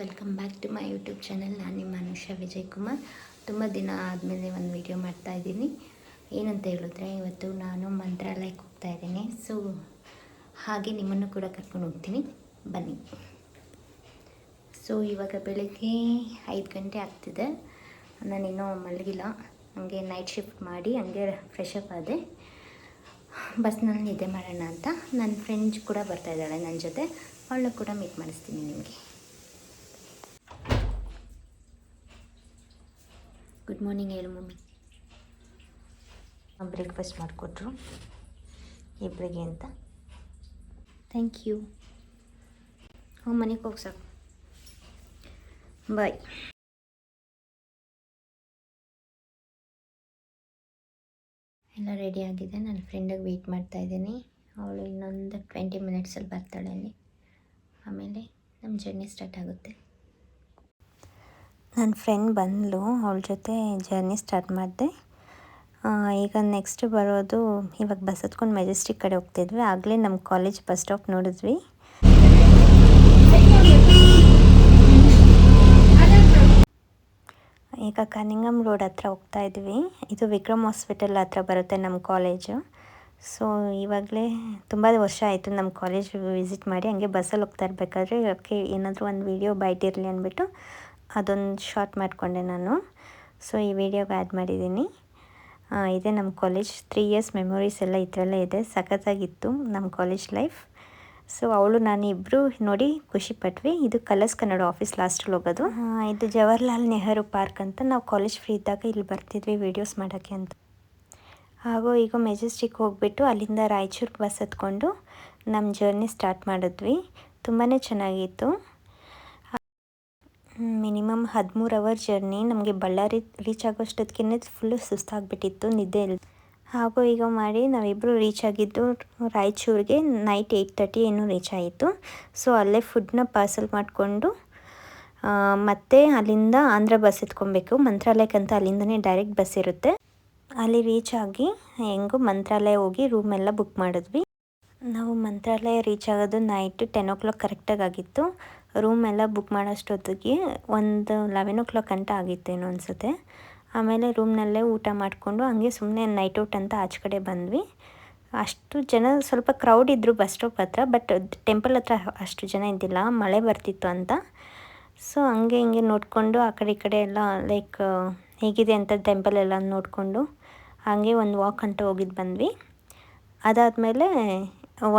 Welcome back to my YouTube channel ನಾನು ನಿಮ್ಮ ಅನುಷಾ ವಿಜಯ್ ಕುಮಾರ್ ತುಂಬ ದಿನ ಆದಮೇಲೆ ಒಂದು ವಿಡಿಯೋ ಮಾಡ್ತಾ ಇದ್ದೀನಿ. ಏನಂತ ಹೇಳಿದ್ರೆ, ಇವತ್ತು ನಾನು ಮಂತ್ರಾಲಯಕ್ಕೆ ಹೋಗ್ತಾ ಇದ್ದೀನಿ. ಸೊ ಹಾಗೆ ನಿಮ್ಮನ್ನು ಕೂಡ ಕರ್ಕೊಂಡು ಹೋಗ್ತೀನಿ. ಬನ್ನಿ. ಸೊ ಇವಾಗ ಬೆಳಗ್ಗೆ ಐದು ಗಂಟೆ ಆಗ್ತಿದೆ. ನಾನಿನ್ನೂ ಮಲಗಿಲ್ಲ. ಹಂಗೆ ನೈಟ್ ಶಿಫ್ಟ್ ಮಾಡಿ ಹಂಗೆ ಫ್ರೆಶ್ ಅಪ್ ಆದೆ. ಬಸ್ನಲ್ಲಿ ನಿದ್ದೆ ಮಾಡೋಣ ಅಂತ. ನನ್ನ ಫ್ರೆಂಡ್ಸ್ ಕೂಡ ಬರ್ತಾಯಿದ್ದಾಳೆ ನನ್ನ ಜೊತೆ. ಅವಳನ್ನ ಕೂಡ ಮೀಟ್ ಮಾಡಿಸ್ತೀನಿ ನಿಮಗೆ. ಗುಡ್ ಮಾರ್ನಿಂಗ್ ಹೇಳು ಮಮ್ಮಿ. ಬ್ರೇಕ್ಫಾಸ್ಟ್ ಮಾಡಿಕೊಟ್ರು. ಇಬ್ಬರಿಗೆ ಅಂತ. ಥ್ಯಾಂಕ್ ಯು ಹ್ಞೂ ಮನೆಗೆ ಹೋಗಿ ಸಾಕು. ಬಾಯ್ ಎಲ್ಲ ರೆಡಿ ಆಗಿದೆ. ನನ್ನ ಫ್ರೆಂಡಿಗೆ ವೆಯ್ಟ್ ಮಾಡ್ತಾ ಇದ್ದೀನಿ. ಅವಳು ಇನ್ನೊಂದು ಟ್ವೆಂಟಿ ಮಿನಿಟ್ಸಲ್ಲಿ ಬರ್ತಾಳೆ ಅಲ್ಲಿ. ಆಮೇಲೆ ನಮ್ಮ ಜರ್ನಿ ಸ್ಟಾರ್ಟ್ ಆಗುತ್ತೆ. ನನ್ನ ಫ್ರೆಂಡ್ ಬಂದಳು ಅವಳ ಜೊತೆ ಜರ್ನಿ ಸ್ಟಾರ್ಟ್ ಮಾಡಿದೆ. ಈಗ ನೆಕ್ಸ್ಟ್ ಬರೋದು, ಇವಾಗ ಬಸ್ ಹತ್ಕೊಂಡು ಮೆಜೆಸ್ಟಿಕ್ ಕಡೆ ಹೋಗ್ತಿದ್ವಿ. ಆಗಲೇ ನಮ್ಮ ಕಾಲೇಜ್ ಬಸ್ ಸ್ಟಾಪ್ ನೋಡಿದ್ವಿ. ಈಗ ಕನಿಂಗಮ್ ರೋಡ್ ಹತ್ರ ಹೋಗ್ತಾ ಇದ್ವಿ. ಇದು ವಿಕ್ರಮ್ ಹಾಸ್ಪಿಟಲ್ ಹತ್ರ ಬರುತ್ತೆ ನಮ್ಮ ಕಾಲೇಜು. ಸೊ, ಇವಾಗಲೇ ತುಂಬ ವರ್ಷ ಆಯಿತು ನಮ್ಮ ಕಾಲೇಜ್ ವಿಸಿಟ್ ಮಾಡಿ, ಹಂಗೆ ಬಸ್ಸಲ್ಲಿ ಹೋಗ್ತಾ ಇರಬೇಕಾದ್ರೆ ಅದಕ್ಕೆ ಏನಾದರೂ ಒಂದು ವಿಡಿಯೋ ಬೈಟ್ ಇರಲಿ ಅಂದ್ಬಿಟ್ಟು ಅದೊಂದು ಶಾರ್ಟ್ ಮಾಡಿಕೊಂಡೆ ನಾನು. ಸೊ ಈ ವಿಡಿಯೋಗೆ ಆ್ಯಡ್ ಮಾಡಿದ್ದೀನಿ. ಇದೆ ನಮ್ಮ ಕಾಲೇಜ್ ತ್ರೀ ಇಯರ್ಸ್ ಮೆಮೊರೀಸ್ ಎಲ್ಲ ಇದರಲ್ಲೇ ಇದೆ. ಸಖತ್ತಾಗಿತ್ತು ನಮ್ಮ ಕಾಲೇಜ್ ಲೈಫ್ ಸೊ ಅವಳು, ನಾನು ಇಬ್ಬರು ನೋಡಿ ಖುಷಿ ಪಟ್ವಿ. ಇದು ಕಲರ್ಸ್ ಕನ್ನಡ ಆಫೀಸ್ ಲಾಸ್ಟಲ್ಲಿ ಹೋಗೋದು. ಇದು ಜವಾಹರ್ಲಾಲ್ ನೆಹರು ಪಾರ್ಕ್ ಅಂತ. ನಾವು ಕಾಲೇಜ್ ಫ್ರೀ ಇದ್ದಾಗ ಇಲ್ಲಿ ಬರ್ತಿದ್ವಿ ವೀಡಿಯೋಸ್ ಮಾಡೋಕ್ಕೆ ಅಂತ. ಹಾಗೂ, ಈಗ ಮೆಜೆಸ್ಟಿಕ್ ಹೋಗ್ಬಿಟ್ಟು ಅಲ್ಲಿಂದ ರಾಯಚೂರು ಬಸ್ ಹತ್ಕೊಂಡು ನಮ್ಮ ಜರ್ನಿ ಸ್ಟಾರ್ಟ್ ಮಾಡಿದ್ವಿ. ತುಂಬಾ ಚೆನ್ನಾಗಿತ್ತು. ಮಿನಿಮಮ್ ಹದಿಮೂರು ಅವರ್ ಜರ್ನಿ. ನಮಗೆ ಬಳ್ಳಾರಿ ರೀಚ್ ಆಗೋಷ್ಟೊತ್ತಿಗೆ ಫುಲ್ಲು ಸುಸ್ತಾಗ್ಬಿಟ್ಟಿತ್ತು ನಿದ್ದೆ ಇಲ್ಲ ಹಾಗೂ ಈಗ ಮಾಡಿ ನಾವಿಬ್ಬರು ರೀಚ್ ಆಗಿದ್ದು ರಾಯಚೂರಿಗೆ ನೈಟ್ ಏಯ್ಟ್ ತರ್ಟಿ ಏನೋ ರೀಚ್ ಆಯಿತು. ಸೊ ಅಲ್ಲೇ ಫುಡ್ನ ಪಾರ್ಸಲ್ ಮಾಡಿಕೊಂಡು ಮತ್ತೆ ಅಲ್ಲಿಂದ ಆಂಧ್ರ ಬಸ್ ಎತ್ಕೊಬೇಕು. ಮಂತ್ರಾಲಯಕ್ಕಂತ ಅಲ್ಲಿಂದನೇ ಡೈರೆಕ್ಟ್ ಬಸ್ ಇರುತ್ತೆ. ಅಲ್ಲಿ ರೀಚ್ ಆಗಿ ಹೆಂಗೋ ಮಂತ್ರಾಲಯ ಹೋಗಿ ರೂಮೆಲ್ಲ ಬುಕ್ ಮಾಡಿದ್ವಿ. ನಾವು ಮಂತ್ರಾಲಯ ರೀಚ್ ಆಗೋದು ನೈಟ್ ಟೆನ್ ಓ ಕ್ಲಾಕ್ ಕರೆಕ್ಟಾಗಿ ಆಗಿತ್ತು. ರೂಮ್ ಎಲ್ಲ ಬುಕ್ ಮಾಡೋಷ್ಟೊತ್ತಿಗೆ ಒಂದು ಲೆವೆನ್ ಓ ಕ್ಲಾಕ್ ಅಂತ ಆಗಿತ್ತೇನೋ ಅನಿಸುತ್ತೆ ಆಮೇಲೆ ರೂಮ್ನಲ್ಲೇ ಊಟ ಮಾಡಿಕೊಂಡು ಹಂಗೆ ಸುಮ್ಮನೆ ನೈಟ್ ಔಟ್ ಅಂತ ಆಚೆ ಕಡೆ ಬಂದ್ವಿ. ಅಷ್ಟು ಜನ ಸ್ವಲ್ಪ ಕ್ರೌಡ್ ಇದ್ದರು ಬಸ್ ಸ್ಟಾಪ್ ಹತ್ರ ಬಟ್ ಟೆಂಪಲ್ ಹತ್ರ ಅಷ್ಟು ಜನ ಇದ್ದಿಲ್ಲ, ಮಳೆ ಬರ್ತಿತ್ತು ಅಂತ. ಸೊ ಹಂಗೆ ಹಿಂಗೆ ನೋಡಿಕೊಂಡು ಆ ಕಡೆ ಈ ಕಡೆ ಎಲ್ಲ ಲೈಕ್ ಹೇಗಿದೆ ಅಂತ ಟೆಂಪಲ್ ಎಲ್ಲ ನೋಡಿಕೊಂಡು ಹಂಗೆ ಒಂದು ವಾಕ್ ಅಂತ ಹೋಗಿದ್ದು ಬಂದ್ವಿ. ಅದಾದಮೇಲೆ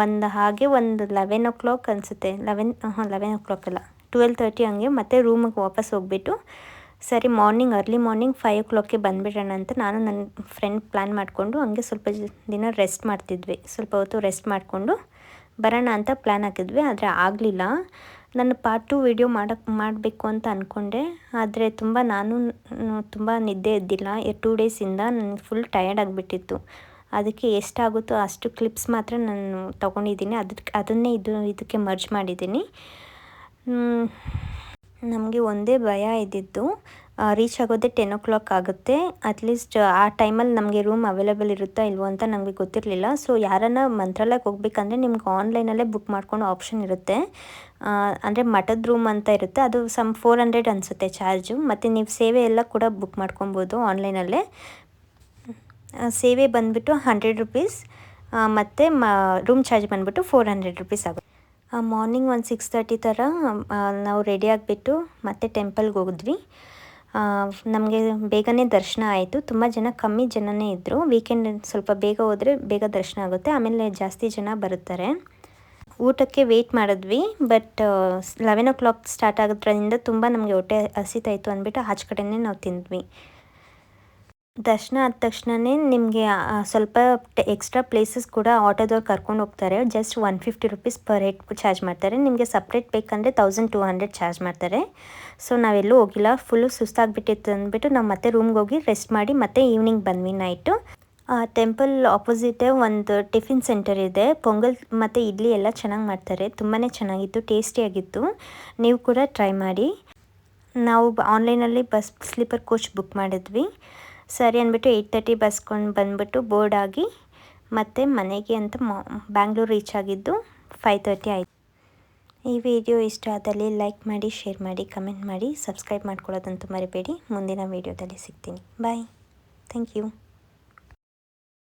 ಒಂದು ಹಾಗೆ ಒಂದು ಲೆವೆನ್ ಓ ಕ್ಲಾಕ್ ಅನಿಸುತ್ತೆ. ಲೆವೆನ್ ಹಾಂ ಲೆವೆನ್ ಓ ಕ್ಲಾಕ್ ಅಲ್ಲ. ಟ್ವೆಲ್ ತರ್ಟಿ ಹಂಗೆ ಮತ್ತೆ ರೂಮಿಗೆ ವಾಪಸ್ ಹೋಗ್ಬಿಟ್ಟು, ಸರಿ ಮಾರ್ನಿಂಗ್ ಅರ್ಲಿ ಮಾರ್ನಿಂಗ್ ಫೈವ್ ಓ ಕ್ಲಾಕ್ಗೆ ಬಂದುಬಿಡೋಣ ಅಂತ ನಾನು ನನ್ನ ಫ್ರೆಂಡ್ ಪ್ಲ್ಯಾನ್ ಮಾಡಿಕೊಂಡು ಹಂಗೆ ಸ್ವಲ್ಪ ದಿನ ರೆಸ್ಟ್ ಮಾಡ್ತಿದ್ವಿ. ಸ್ವಲ್ಪ ಹೊತ್ತು ರೆಸ್ಟ್ ಮಾಡಿಕೊಂಡು ಬರೋಣ ಅಂತ ಪ್ಲ್ಯಾನ್ ಹಾಕಿದ್ವಿ. ಆದರೆ ಆಗಲಿಲ್ಲ. ನನ್ನ ಪಾರ್ಟ್ ಟು ವಿಡಿಯೋ ಮಾಡೋಕ್ಕೆ ಮಾಡಬೇಕು ಅಂತ ಅಂದ್ಕೊಂಡೆ ಆದರೆ ತುಂಬ ನಾನು ತುಂಬ ನಿದ್ದೆ ಎದ್ದಿಲ್ಲ. ಟೂ ಡೇಸಿಂದ ನನಗೆ ಫುಲ್ ಟಯರ್ಡ್ ಆಗಿಬಿಟ್ಟಿತ್ತು. ಅದಕ್ಕೆ ಎಷ್ಟಾಗುತ್ತೋ ಅಷ್ಟು ಕ್ಲಿಪ್ಸ್ ಮಾತ್ರ ನಾನು ತೊಗೊಂಡಿದ್ದೀನಿ. ಅದಕ್ಕೆ ಅದನ್ನೇ ಇದು, ಇದಕ್ಕೆ ಮರ್ಜ್ ಮಾಡಿದ್ದೀನಿ. ನಮಗೆ ಒಂದೇ ಭಯ ಇದ್ದಿದ್ದು ರೀಚ್ ಆಗೋದೇ ಟೆನ್ ಓ ಕ್ಲಾಕ್ ಆಗುತ್ತೆ ಅಟ್ಲೀಸ್ಟ್ ಆ ಟೈಮಲ್ಲಿ ನಮಗೆ ರೂಮ್ ಅವೈಲೇಬಲ್ ಇರುತ್ತಾ ಇಲ್ವೋ ಅಂತ ನಮಗೆ ಗೊತ್ತಿರಲಿಲ್ಲ. ಸೊ ಯಾರನ್ನ ಮಂತ್ರಾಲಯಕ್ಕೆ ಹೋಗ್ಬೇಕಂದ್ರೆ ನಿಮ್ಗೆ ಆನ್ಲೈನಲ್ಲೇ ಬುಕ್ ಮಾಡ್ಕೊಂಡು ಆಪ್ಷನ್ ಇರುತ್ತೆ. ಅಂದರೆ ಮಠದ ರೂಮ್ ಅಂತ ಇರುತ್ತೆ. ಅದು ಸಮ್ ಫೋರ್ ಹಂಡ್ರೆಡ್ ಅನಿಸುತ್ತೆ ಚಾರ್ಜು ಮತ್ತು ನೀವು ಸೇವೆ ಎಲ್ಲ ಕೂಡ ಬುಕ್ ಮಾಡ್ಕೊಬೋದು ಆನ್ಲೈನಲ್ಲೇ ಸೇವೆ ಬಂದುಬಿಟ್ಟು ಹಂಡ್ರೆಡ್ ರುಪೀಸ್ ಮತ್ತು ಮ, ರೂಮ್ ಚಾರ್ಜ್ ಬಂದುಬಿಟ್ಟು ಫೋರ್ ಹಂಡ್ರೆಡ್ ರುಪೀಸ್ ಆಗುತ್ತೆ. ಮಾರ್ನಿಂಗ್ ಒಂದು ಸಿಕ್ಸ್ ತರ್ಟಿ ಥರ ನಾವು ರೆಡಿ ಆಗಿಬಿಟ್ಟು ಮತ್ತೆ ಟೆಂಪಲ್ಗೆ ಹೋಗಿದ್ವಿ. ನಮಗೆ ಬೇಗನೆ ದರ್ಶನ ಆಯಿತು. ತುಂಬ ಜನ ಕಮ್ಮಿ ಜನನೇ ಇದ್ದರು ವೀಕೆಂಡ್ ಸ್ವಲ್ಪ ಬೇಗ ಹೋದರೆ ಬೇಗ ದರ್ಶನ ಆಗುತ್ತೆ. ಆಮೇಲೆ ಜಾಸ್ತಿ ಜನ ಬರುತ್ತಾರೆ. ಊಟಕ್ಕೆ ವೆಯ್ಟ್ ಮಾಡಿದ್ವಿ but eleven o'clock start ಆಗೋದ್ರಿಂದ ತುಂಬ ನಮಗೆ ಹೊಟ್ಟೆ ಹಸಿತಾಯಿತು ಅಂದ್ಬಿಟ್ಟು ಆಚೆ ಕಡೆಯೇ ನಾವು ತಿಂದ್ವಿ. ದರ್ಶನ ಆದ ತಕ್ಷಣವೇ ನಿಮಗೆ ಸ್ವಲ್ಪ ಎಕ್ಸ್ಟ್ರಾ ಪ್ಲೇಸಸ್ ಕೂಡ ಆಟೋದವ್ರು ಕರ್ಕೊಂಡು ಹೋಗ್ತಾರೆ. Just one fifty rupees per head charge ಮಾಡ್ತಾರೆ. ನಿಮಗೆ ಸಪ್ರೇಟ್ ಬೇಕಂದರೆ ತೌಸಂಡ್ ಟೂ ಹಂಡ್ರೆಡ್ ಚಾರ್ಜ್ ಮಾಡ್ತಾರೆ. ಸೊ ನಾವೆಲ್ಲೂ ಹೋಗಿಲ್ಲ. ಫುಲ್ಲು ಸುಸ್ತಾಗಿಬಿಟ್ಟಿತ್ತು ಅಂದ್ಬಿಟ್ಟು ನಾವು ಮತ್ತೆ ರೂಮ್ಗೆ ಹೋಗಿ ರೆಸ್ಟ್ ಮಾಡಿ ಮತ್ತೆ ಈವ್ನಿಂಗ್ ಬಂದ್ವಿ ನೈಟು ಟೆಂಪಲ್ ಆಪೋಸಿಟೇ ಒಂದು ಟಿಫಿನ್ ಸೆಂಟರ್ ಇದೆ. ಪೊಂಗಲ್ ಮತ್ತು ಇಡ್ಲಿ ಎಲ್ಲ ಚೆನ್ನಾಗಿ ಮಾಡ್ತಾರೆ. ತುಂಬಾ ಚೆನ್ನಾಗಿತ್ತು ಟೇಸ್ಟಿಯಾಗಿತ್ತು ನೀವು ಕೂಡ ಟ್ರೈ ಮಾಡಿ. ನಾವು ಆನ್ಲೈನಲ್ಲಿ ಬಸ್ ಸ್ಲೀಪರ್ ಕೋಚ್ ಬುಕ್ ಮಾಡಿದ್ವಿ. ಸರಿ ಅಂದ್ಬಿಟ್ಟು ಏಯ್ಟ್ ತರ್ಟಿ ಬಸ್ಕೊಂಡು ಬಂದ್ಬಿಟ್ಟು ಬೋರ್ಡ್ ಆಗಿ ಮತ್ತು ಮನೆಗೆ ಅಂತ ಬ್ಯಾಂಗ್ಳೂರ್ ರೀಚ್ ಆಗಿದ್ದು ಫೈವ್ ತರ್ಟಿ ಆಯಿತು. ಈ ವಿಡಿಯೋ ಇಷ್ಟ ಆದಲ್ಲಿ ಲೈಕ್ ಮಾಡಿ ಶೇರ್ ಮಾಡಿ ಕಮೆಂಟ್ ಮಾಡಿ ಸಬ್ಸ್ಕ್ರೈಬ್ ಮಾಡ್ಕೊಳ್ಳೋದಂತೂ ಮರಿಬೇಡಿ. ಮುಂದಿನ ವೀಡಿಯೋದಲ್ಲಿ ಸಿಗ್ತೀನಿ. Bye thank you